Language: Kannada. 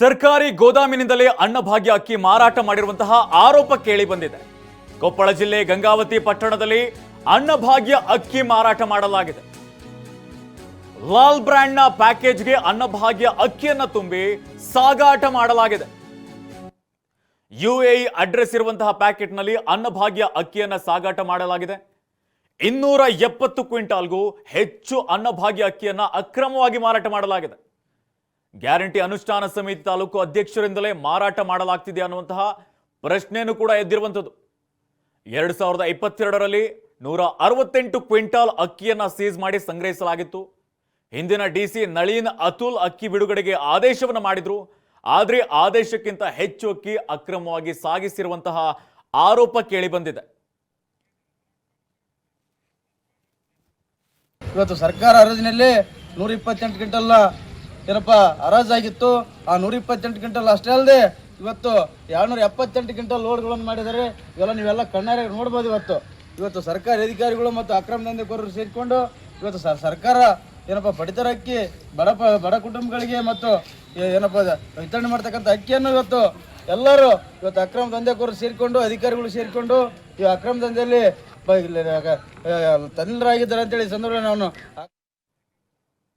ಸರ್ಕಾರಿ ಗೋದಾಮಿನಿಂದಲೇ ಅನ್ನಭಾಗ್ಯ ಅಕ್ಕಿ ಮಾರಾಟ ಮಾಡಿರುವಂತಹ ಆರೋಪ ಕೇಳಿ ಬಂದಿದೆ. ಕೊಪ್ಪಳ ಜಿಲ್ಲೆ ಗಂಗಾವತಿ ಪಟ್ಟಣದಲ್ಲಿ ಅನ್ನಭಾಗ್ಯ ಅಕ್ಕಿ ಮಾರಾಟ ಮಾಡಲಾಗಿದೆ. ಲಾಲ್ ಬ್ರ್ಯಾಂಡ್ನ ಪ್ಯಾಕೇಜ್ಗೆ ಅನ್ನಭಾಗ್ಯ ಅಕ್ಕಿಯನ್ನು ತುಂಬಿ ಸಾಗಾಟ ಮಾಡಲಾಗಿದೆ. ಯುಎಇ ಅಡ್ರೆಸ್ ಇರುವಂತಹ ಪ್ಯಾಕೆಟ್ನಲ್ಲಿ ಅನ್ನಭಾಗ್ಯ ಅಕ್ಕಿಯನ್ನು ಸಾಗಾಟ ಮಾಡಲಾಗಿದೆ. ಇನ್ನೂರ ಎಪ್ಪತ್ತು ಕ್ವಿಂಟಾಲ್ಗೂ ಹೆಚ್ಚು ಅನ್ನಭಾಗ್ಯ ಅಕ್ಕಿಯನ್ನು ಅಕ್ರಮವಾಗಿ ಮಾರಾಟ ಮಾಡಲಾಗಿದೆ. ಗ್ಯಾರಂಟಿ ಅನುಷ್ಠಾನ ಸಮಿತಿ ತಾಲೂಕು ಅಧ್ಯಕ್ಷರಿಂದಲೇ ಮಾರಾಟ ಮಾಡಲಾಗ್ತಿದೆ ಅನ್ನುವಂತಹ ಪ್ರಶ್ನೆಯನ್ನು ಕೂಡ ಎದ್ದಿರುವಂಥದ್ದು. ಎರಡು ಸಾವಿರದ ಇಪ್ಪತ್ತೆರಡರಲ್ಲಿ ನೂರ ಅರವತ್ತೆಂಟು ಕ್ವಿಂಟಾಲ್ ಅಕ್ಕಿಯನ್ನು ಸೀಸ್ ಮಾಡಿ ಸಂಗ್ರಹಿಸಲಾಗಿತ್ತು. ಹಿಂದಿನ ಡಿಸಿ ನಳೀನ್ ಅತುಲ್ ಅಕ್ಕಿ ಬಿಡುಗಡೆಗೆ ಆದೇಶವನ್ನು ಮಾಡಿದ್ರು. ಆದರೆ ಆದೇಶಕ್ಕಿಂತ ಹೆಚ್ಚು ಅಕ್ಕಿ ಅಕ್ರಮವಾಗಿ ಸಾಗಿಸಿರುವಂತಹ ಆರೋಪ ಕೇಳಿಬಂದಿದೆ. ಇವತ್ತು ಸರ್ಕಾರ ಅರಜಿನಲ್ಲಿ ನೂರ ಇಪ್ಪತ್ತೆಂಟು ಕ್ವಿಂಟಲ್ ಏನಪ್ಪ ಹರಾಜಾಗಿತ್ತು ಆ ನೂರ ಇಪ್ಪತ್ತೆಂಟು ಕ್ವಿಂಟಲ್ ಅಷ್ಟೇ ಅಲ್ಲದೆ ಇವತ್ತು ಎರಡ್ನೂರ ಎಪ್ಪತ್ತೆಂಟು ಕ್ವಿಂಟಲ್ ಲೋಡ್ಗಳನ್ನು ಮಾಡಿದ್ದಾರೆ. ಇವೆಲ್ಲ ನೀವೆಲ್ಲ ಕಣ್ಣಾರೆ ನೋಡ್ಬೋದು ಇವತ್ತು. ಇವತ್ತು ಸರ್ಕಾರಿ ಅಧಿಕಾರಿಗಳು ಮತ್ತು ಅಕ್ರಮ ದಂಧೆಕೋರರು ಸೇರಿಕೊಂಡು ಇವತ್ತು ಸರ್ಕಾರ ಏನಪ್ಪ ಪಡಿತರ ಅಕ್ಕಿ, ಬಡ ಬಡ ಕುಟುಂಬಗಳಿಗೆ ಮತ್ತು ಏನಪ್ಪ ವಿತರಣೆ ಮಾಡ್ತಕ್ಕಂಥ ಅಕ್ಕಿಯನ್ನು ಇವತ್ತು ಎಲ್ಲರೂ ಇವತ್ತು ಅಕ್ರಮ ದಂಧೆಕೋರರು ಸೇರಿಕೊಂಡು, ಅಧಿಕಾರಿಗಳು ಸೇರಿಕೊಂಡು ಈ ಅಕ್ರಮ ದಂಧೆಯಲ್ಲಿ ತಂದರಾಗಿದ್ದಾರೆ ಅಂತೇಳಿ ಸಂದರ್ಭ ನಾನು